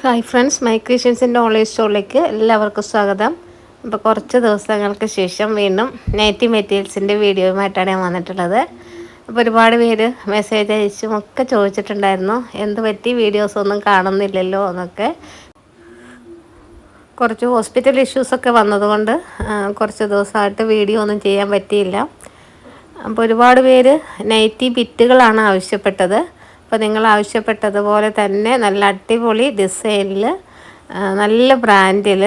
Hi friends my ക്രിയേഷൻസിന്റെ online സ്റ്റോറിലേക്ക് എല്ലാവർക്കും സ്വാഗതം. ഇപ്പോൾ കുറച്ച് ദിവസങ്ങൾക്ക് ശേഷം വീണ്ടും നൈറ്റി മെറ്റീരിയൽസിന്റെ വീഡിയോയുമായിട്ടാണ് ഞാൻ വന്നിട്ടുള്ളത്. അപ്പോൾ ഒരുപാട് പേര് മെസ്സേജ് അയച്ചും ഒക്കെ ചോദിച്ചിട്ടുണ്ടായിരുന്നു. എന്ത് പറ്റി? വീഡിയോസ് ഒന്നും കാണുന്നില്ലല്ലോ എന്നൊക്കെ. കുറച്ച് ഹോസ്പിറ്റൽ ഇഷ്യൂസൊക്കെ വന്നതുകൊണ്ട് കുറച്ച് ദിവസമായിട്ട് വീഡിയോ ഒന്നും ചെയ്യാൻ പറ്റിയില്ല. അപ്പോൾ ഒരുപാട് പേര് നൈറ്റി ബിറ്റുകളാണ് ആവശ്യപ്പെട്ടത്. അപ്പോൾ നിങ്ങൾ ആവശ്യപ്പെട്ടതുപോലെ തന്നെ നല്ല അടിപൊളി ഡിസൈനിൽ നല്ല ബ്രാൻഡിൽ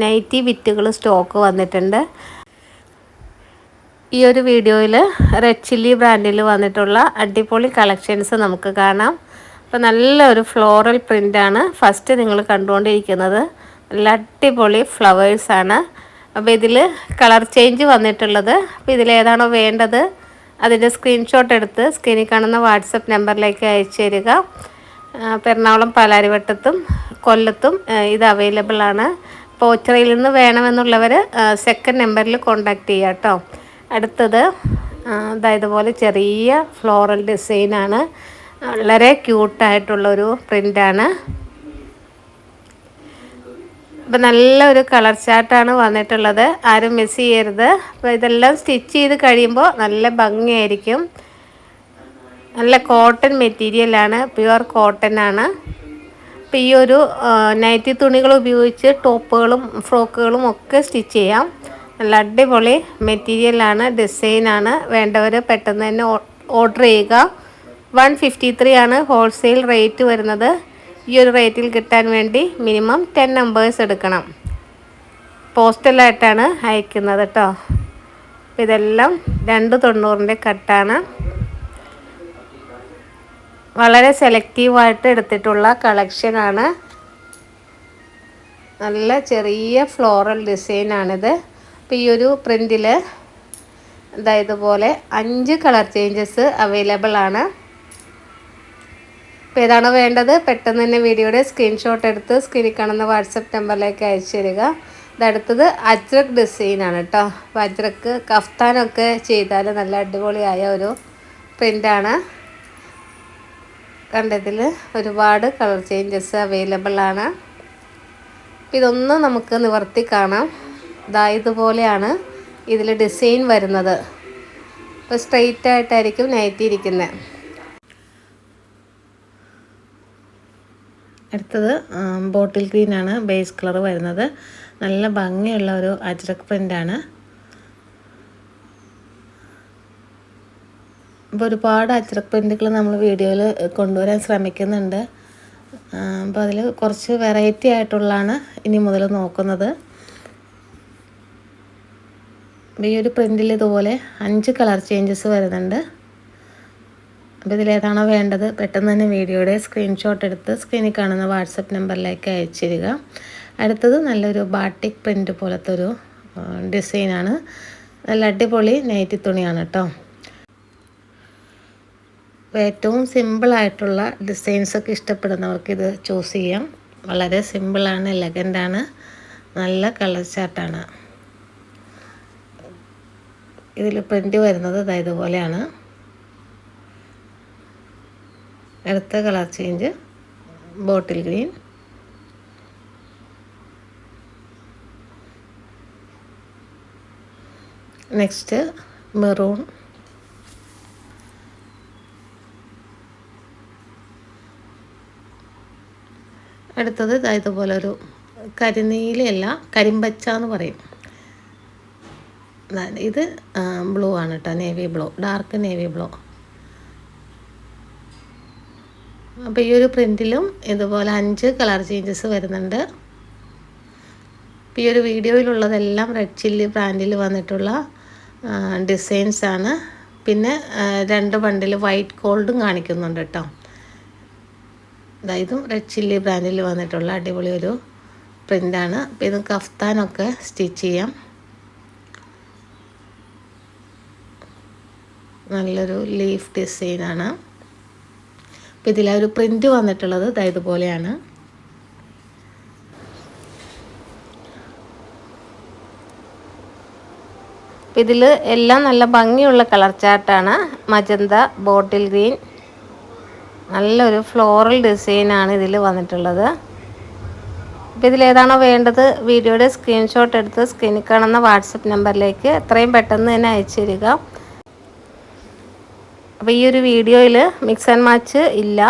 നൈറ്റി വിറ്റുകൾ സ്റ്റോക്ക് വന്നിട്ടുണ്ട്. ഈ ഒരു വീഡിയോയിൽ റെഡ് ചില്ലി ബ്രാൻഡിൽ വന്നിട്ടുള്ള അടിപൊളി കളക്ഷൻസ് നമുക്ക് കാണാം. അപ്പോൾ നല്ലൊരു ഫ്ലോറൽ പ്രിന്റാണ് ഫസ്റ്റ് നിങ്ങൾ കണ്ടുകൊണ്ടിരിക്കുന്നത്. നല്ല അടിപൊളി ഫ്ലവേഴ്സാണ്. അപ്പോൾ ഇതിൽ കളർ ചേഞ്ച് വന്നിട്ടുള്ളത്. അപ്പോൾ ഇതിലേതാണോ വേണ്ടത്? അതിന്റെ സ്ക്രീൻഷോട്ട് എടുത്ത് സ്ക്രീനിൽ കാണുന്ന വാട്സപ്പ് നമ്പറിലേക്ക് അയച്ചു തരിക. എറണാകുളം പാലാരിവട്ടത്തും കൊല്ലത്തും ഇത് അവൈലബിൾ ആണ്. പോച്ചറയിൽ നിന്ന് വേണമെന്നുള്ളവർ സെക്കൻഡ് നമ്പറിൽ കോണ്ടാക്ട് ചെയ്യുക കേട്ടോ. അടുത്തത് അതായത് പോലെ ചെറിയ ഫ്ലോറൽ ഡിസൈനാണ് വളരെ ക്യൂട്ടായിട്ടുള്ളൊരു പ്രിന്റാണ് ഇപ്പം നല്ലൊരു കളർ ചാർട്ടാണ് വന്നിട്ടുള്ളത്. ആരും മിസ് ചെയ്യരുത്. അപ്പോൾ ഇതെല്ലാം സ്റ്റിച്ച് ചെയ്ത് കഴിയുമ്പോൾ നല്ല ഭംഗിയായിരിക്കും. നല്ല കോട്ടൺ മെറ്റീരിയലാണ് പ്യുവർ കോട്ടൺ ആണ്. അപ്പോൾ ഈ ഒരു നൈറ്റി തുണികൾ ഉപയോഗിച്ച് ടോപ്പുകളും ഫ്രോക്കുകളും ഒക്കെ സ്റ്റിച്ച് ചെയ്യാം. നല്ല അടിപൊളി മെറ്റീരിയലാണ് ഡിസൈനാണ് വേണ്ടവർ പെട്ടെന്ന് തന്നെ ഓർഡർ ചെയ്യുക. വൺ ഫിഫ്റ്റി ത്രീ ആണ് ഹോൾസെയിൽ റേറ്റ് വരുന്നത്. ഈ ഒരു റേറ്റിൽ കിട്ടാൻ വേണ്ടി മിനിമം ടെൻ നമ്പേഴ്സ് എടുക്കണം. പോസ്റ്റലായിട്ടാണ് അയക്കുന്നത് കേട്ടോ ഇതെല്ലാം രണ്ട് തൊണ്ണൂറിന്റെ കട്ടാണ് വളരെ സെലക്റ്റീവായിട്ട് എടുത്തിട്ടുള്ള കളക്ഷനാണ് നല്ല ചെറിയ ഫ്ലോറൽ ഡിസൈനാണിത് അപ്പോൾ ഈ ഒരു പ്രിന്റിൽ ഇതാ ഇതുപോലെ അഞ്ച് കളർ ചേഞ്ചസ് അവൈലബിൾ ആണ്. അപ്പോൾ ഏതാണോ വേണ്ടത്. പെട്ടെന്ന് തന്നെ വീഡിയോയുടെ സ്ക്രീൻഷോട്ട് എടുത്ത് സ്ക്രീനിൽ കാണുന്ന വാട്സപ്പ് നമ്പറിലേക്ക് അയച്ചു തരിക. ഇതടുത്തത് അജ്രക് ഡിസൈനാണ് കേട്ടോ അപ്പോൾ അജ്രക്ക് കഫ്താനൊക്കെ ചെയ്താൽ നല്ല അടിപൊളിയായ ഒരു പ്രിന്റാണ് കണ്ടതിൽ ഒരുപാട് കളർ ചേഞ്ചസ് അവൈലബിൾ ആണ്. അപ്പോൾ ഇതൊന്നും നമുക്ക് നിവർത്തി കാണാം. ഇതാ ഇതുപോലെയാണ് ഇതിൽ ഡിസൈൻ വരുന്നത്. ഇപ്പോൾ സ്ട്രെയിറ്റ് ആയിട്ടായിരിക്കും നൈറ്റി ഇരിക്കുന്നത് അടുത്തത് ബോട്ടിൽ ഗ്രീൻ ആണ്. ബേസ് കളർ വരുന്നത്. നല്ല ഭംഗിയുള്ള ഒരു അജ്രക് പ്രിന്റാണ് ഇപ്പോൾ ഒരുപാട് അജ്രക് പ്രിന്റുകൾ നമ്മൾ വീഡിയോയിൽ കൊണ്ടുവരാൻ ശ്രമിക്കുന്നുണ്ട്. അപ്പോൾ അതിൽ കുറച്ച് വെറൈറ്റി ആയിട്ടുള്ളതാണ് ഇനി മുതൽ നോക്കുന്നത്. അപ്പോൾ ഈ ഒരു പ്രിന്റിൽ ഇതുപോലെ അഞ്ച് കളർ ചേഞ്ചസ് വരുന്നുണ്ട്. അപ്പോൾ ഇതിലേതാണോ വേണ്ടത് പെട്ടെന്ന് തന്നെ വീഡിയോയുടെ സ്ക്രീൻഷോട്ട് എടുത്ത് സ്ക്രീനിൽ കാണുന്ന വാട്സപ്പ് നമ്പറിലേക്ക് അയച്ചിരിക അടുത്തത് നല്ലൊരു ബാട്ടിക് പ്രിന്റ് പോലത്തെ ഒരു ഡിസൈനാണ് നല്ല അടിപൊളി നൈറ്റി തുണിയാണ് കേട്ടോ ഏറ്റവും സിമ്പിളായിട്ടുള്ള ഡിസൈൻസൊക്കെ ഇഷ്ടപ്പെടുന്നവർക്ക് ഇത് ചൂസ് ചെയ്യാം. വളരെ സിമ്പിളാണ് എലഗന്റാണ് നല്ല കളർ ചാർട്ടാണ് ഇതിൽ പ്രിന്റ് വരുന്നത് ഇതാ ഇതുപോലെയാണ് അടുത്ത colour change. Bottle green. Next maroon അടുത്തത് ഇതാ ഇതുപോലെ ഒരു കരിനീലയല്ല കരിമ്പച്ച എന്ന് പറയും. ഇത് ബ്ലൂ ആണ് കേട്ടോ navy blue. Dark navy blue. അപ്പോൾ ഈ ഒരു പ്രിന്റിലും ഇതുപോലെ അഞ്ച് കളർ ചേഞ്ചസ് വരുന്നുണ്ട്. ഈ ഒരു വീഡിയോയിലുള്ളതെല്ലാം റെഡ് ചില്ലി ബ്രാൻഡിൽ വന്നിട്ടുള്ള ഡിസൈൻസ് ആണ്. പിന്നെ രണ്ട് ബണ്ടിൽ വൈറ്റ് ഗോൾഡും കാണിക്കുന്നുണ്ട് കേട്ടോ അതായതും റെഡ് ചില്ലി ബ്രാൻഡിൽ വന്നിട്ടുള്ള അടിപൊളി ഒരു പ്രിന്റാണ് അപ്പോൾ ഇത് കഫ്താനൊക്കെ സ്റ്റിച്ച് ചെയ്യാം. നല്ലൊരു ലീഫ് ഡിസൈനാണ് അപ്പോൾ ഇതിലൊരു ഒരു പ്രിന്റ് വന്നിട്ടുള്ളത് ദാ ഇതുപോലെയാണ്. ഇതിൽ എല്ലാം നല്ല ഭംഗിയുള്ള കളർ ചാർട്ടാണ് മജന്ത ബോട്ടിൽ ഗ്രീൻ. നല്ലൊരു ഫ്ലോറൽ ഡിസൈനാണ് ഇതിൽ വന്നിട്ടുള്ളത്. അപ്പോൾ ഇതിലേതാണോ വേണ്ടത് വീഡിയോയുടെ സ്ക്രീൻഷോട്ട് എടുത്ത് സ്ക്രീനിൽ കാണുന്ന വാട്സപ്പ് നമ്പറിലേക്ക് എത്രയും പെട്ടെന്ന് തന്നെ അയച്ചു തരിക. അപ്പോൾ ഈ ഒരു വീഡിയോയിൽ മിക്സ് ആൻഡ് മാച്ച് ഇല്ല.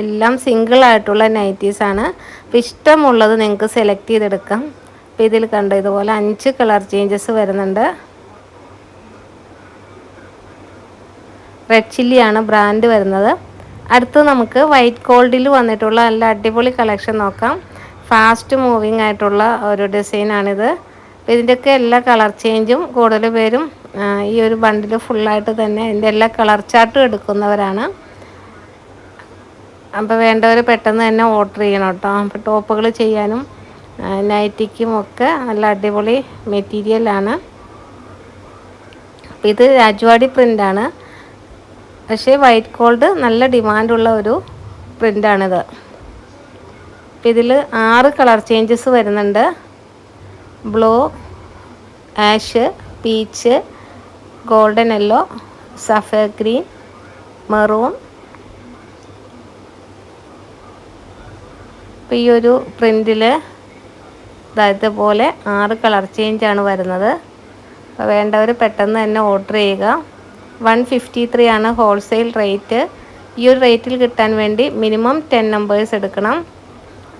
എല്ലാം സിംഗിൾ ആയിട്ടുള്ള നൈറ്റീസാണ് അപ്പോൾ ഇഷ്ടമുള്ളത് നിങ്ങൾക്ക് സെലക്ട് ചെയ്തെടുക്കാം. അപ്പോൾ ഇതിൽ കണ്ട ഇതുപോലെ അഞ്ച് കളർ ചേഞ്ചസ് വരുന്നുണ്ട്. റെഡ് ചില്ലിയാണ് ബ്രാൻഡ് വരുന്നത്. അടുത്ത് നമുക്ക് വൈറ്റ് ഗോൾഡിൽ വന്നിട്ടുള്ള നല്ല അടിപൊളി കളക്ഷൻ നോക്കാം. ഫാസ്റ്റ് മൂവിങ് ആയിട്ടുള്ള ഒരു ഡിസൈനാണിത് ഇതിന്റെയൊക്കെ എല്ലാ കളർ ചേഞ്ചും കൂടുതൽ പേരും ഈ ഒരു ബണ്ടിൽ ഫുള്ളായിട്ട് തന്നെ ഇതിന്റെ എല്ലാ കളർ ചാർട്ടും എടുക്കുന്നവരാണ്. അപ്പോൾ വേണ്ടവർ പെട്ടെന്ന് തന്നെ ഓർഡർ ചെയ്യണം കേട്ടോ. അപ്പോൾ ടോപ്പുകൾ ചെയ്യാനും നൈറ്റിക്കും ഒക്കെ നല്ല അടിപൊളി മെറ്റീരിയലാണ് അപ്പോൾ ഇത് രാജവാടി പ്രിന്റാണ് പക്ഷേ വൈറ്റ് ഗോൾഡ് നല്ല ഡിമാൻഡുള്ള ഒരു പ്രിന്റാണിത് അപ്പം ഇതിൽ ആറ് കളർ ചേഞ്ചസ് വരുന്നുണ്ട്. Blue ash peach golden yellow സഫ ഗ്രീൻ മെറൂൺ. ഇപ്പം ഈ ഒരു പ്രിന്റിൽ ഇതുപോലെ ആറ് കളർ ചേഞ്ചാണ് വരുന്നത്. അപ്പോൾ വേണ്ടവർ പെട്ടെന്ന് തന്നെ ഓർഡർ ചെയ്യുക. വൺ ഫിഫ്റ്റി ത്രീ ആണ് ഹോൾസെയിൽ റേറ്റ് ഈ ഒരു റേറ്റിൽ കിട്ടാൻ വേണ്ടി മിനിമം ടെൻ നമ്പേഴ്സ് എടുക്കണം.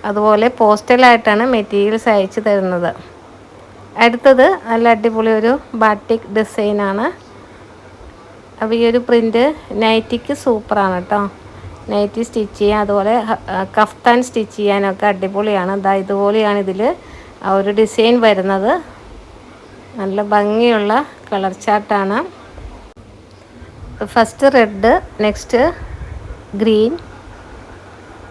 അതുപോലെ പോസ്റ്റലായിട്ടാണ് മെറ്റീരിയൽസ് അയച്ചു തരുന്നത്. അടുത്തത് നല്ല അടിപൊളി ഒരു ബാട്ടിക് ഡിസൈനാണ് അപ്പോൾ ഈ ഒരു പ്രിന്റ് നൈറ്റിക്ക് സൂപ്പറാണ് കേട്ടോ നൈറ്റി സ്റ്റിച്ച് ചെയ്യാൻ അതുപോലെ കഫ്താൻ സ്റ്റിച്ച് ചെയ്യാനൊക്കെ അടിപൊളിയാണ്. ഇതാ ഇതുപോലെയാണ് ഇതിൽ ഒരു ഡിസൈൻ വരുന്നത്. നല്ല ഭംഗിയുള്ള കളർ ചാർട്ടാണ് ഫസ്റ്റ് റെഡ് നെക്സ്റ്റ് ഗ്രീൻ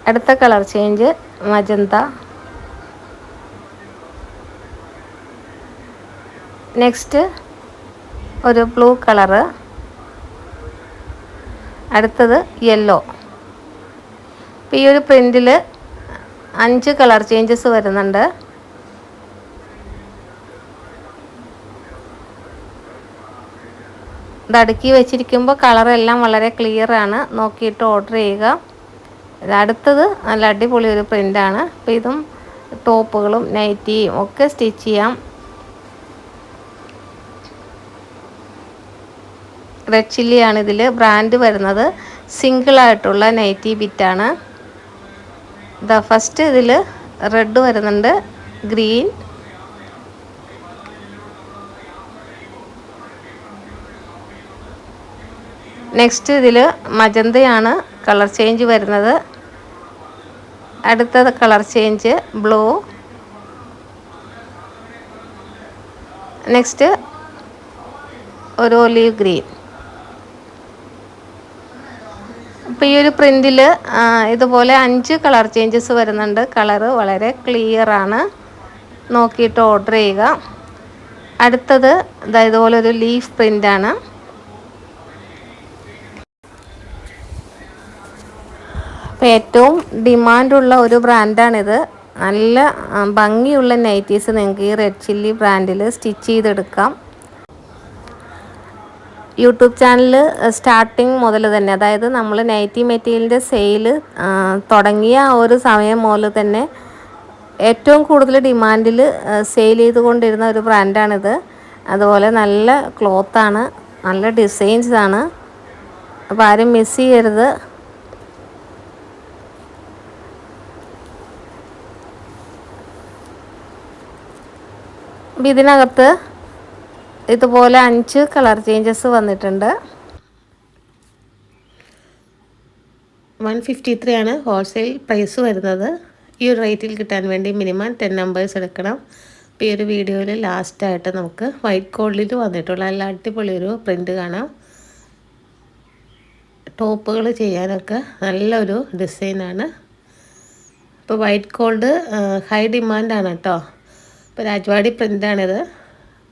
അടുത്ത കളർ ചേഞ്ച് മജന്ത നെക്സ്റ്റ് ഒരു ബ്ലൂ കളറ് അടുത്തത് യെല്ലോ അപ്പോൾ ഈ ഒരു പ്രിന്റിൽ അഞ്ച് കളർ ചേഞ്ചസ് വരുന്നുണ്ട്. അടുക്കി വെച്ചിരിക്കുമ്പോൾ കളറെല്ലാം വളരെ ക്ലിയർ ആണ്. നോക്കിയിട്ട് ഓർഡർ ചെയ്യുക. അടുത്തത് നല്ല അടിപൊളി ഒരു പ്രിന്റാണ് അപ്പോൾ ഇതും ടോപ്പുകളും നൈറ്റിയും ഒക്കെ സ്റ്റിച്ച് ചെയ്യാം. റെഡ് ചില്ലിയാണ് ഇതിൽ ബ്രാൻഡ് വരുന്നത് സിംഗിളായിട്ടുള്ള നൈറ്റി ബിറ്റാണ് ഇതാ ഫസ്റ്റ് ഇതിൽ റെഡ് വരുന്നുണ്ട് ഗ്രീൻ നെക്സ്റ്റ് ഇതിൽ മജന്തയാണ് കളർ ചേഞ്ച് വരുന്നത്. അടുത്ത കളർ ചേഞ്ച് ബ്ലൂ നെക്സ്റ്റ് ഒരു ഒലീവ് ഗ്രീൻ അപ്പോൾ ഈ ഒരു പ്രിന്റിൽ ഇതുപോലെ അഞ്ച് കളർ ചേഞ്ചസ് വരുന്നുണ്ട്. കളറ് വളരെ ക്ലിയർ ആണ്. നോക്കിയിട്ട് ഓർഡർ ചെയ്യുക. അടുത്തത് ഇതാ ഇതുപോലെ ഒരു ലീഫ് പ്രിന്റാണ് അപ്പോൾ ഏറ്റവും ഡിമാൻഡുള്ള ഒരു ബ്രാൻഡാണിത് നല്ല ഭംഗിയുള്ള നൈറ്റീസ് നിങ്ങൾക്ക് ഈ റെഡ് ചില്ലി ബ്രാൻഡിൽ സ്റ്റിച്ച് ചെയ്തെടുക്കാം. യൂട്യൂബ് ചാനൽ സ്റ്റാർട്ടിങ് മുതൽ തന്നെ. അതായത് നമ്മൾ നൈറ്റി മെറ്റീരിയലിന്റെ സെയിൽ തുടങ്ങിയ ആ ഒരു സമയം മുതൽ തന്നെ ഏറ്റവും കൂടുതൽ ഡിമാൻഡിൽ സെയിൽ ചെയ്തുകൊണ്ടിരുന്ന ഒരു ബ്രാൻഡാണിത്. അതുപോലെ നല്ല ക്ലോത്താണ് നല്ല ഡിസൈൻസാണ്. അപ്പോൾ ആരും മിസ് ചെയ്യരുത്. അപ്പം ഇതിനകത്ത് ഇതുപോലെ അഞ്ച് കളർ ചേഞ്ചസ് വന്നിട്ടുണ്ട്. വൺ ഫിഫ്റ്റി ത്രീ ആണ് ഹോൾസെയിൽ പ്രൈസ് വരുന്നത്. ഈ ഒരു റേറ്റിൽ കിട്ടാൻ വേണ്ടി മിനിമം ടെൻ നമ്പേഴ്സ് എടുക്കണം. അപ്പോൾ ഈ ഒരു വീഡിയോയിൽ ലാസ്റ്റായിട്ട് നമുക്ക് വൈറ്റ് ഗോൾഡിൽ വന്നിട്ടുള്ള നല്ല അടിപൊളി ഒരു പ്രിന്റ് കാണാം. ടോപ്പുകൾ ചെയ്യാനൊക്കെ നല്ലൊരു ഡിസൈനാണ് ഇപ്പോൾ വൈറ്റ് ഗോൾഡ് ഹൈ ഡിമാൻഡാണ് കേട്ടോ. ഇപ്പോൾ രാജ്വാടി പ്രിന്റാണിത്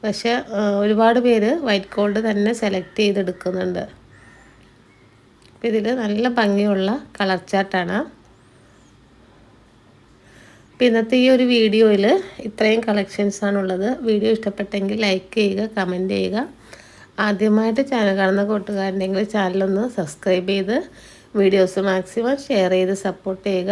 പക്ഷേ ഒരുപാട് പേര് വൈറ്റ് ഗോൾഡ് തന്നെ സെലക്ട് ചെയ്തെടുക്കുന്നുണ്ട്. അപ്പോൾ ഇതിൽ നല്ല ഭംഗിയുള്ള കളർ ചാർട്ടാണ്. അപ്പോൾ ഇന്നത്തെ ഈ ഒരു വീഡിയോയിൽ ഇത്രയും കളക്ഷൻസാണുള്ളത് വീഡിയോ ഇഷ്ടപ്പെട്ടെങ്കിൽ ലൈക്ക് ചെയ്യുക കമന്റ് ചെയ്യുക. ആദ്യമായിട്ട് ചാനൽ കാണുന്ന കൂട്ടുകാരുണ്ടെങ്കിൽ ചാനലൊന്ന് സബ്സ്ക്രൈബ് ചെയ്ത് വീഡിയോസ് മാക്സിമം ഷെയർ ചെയ്ത് സപ്പോർട്ട് ചെയ്യുക.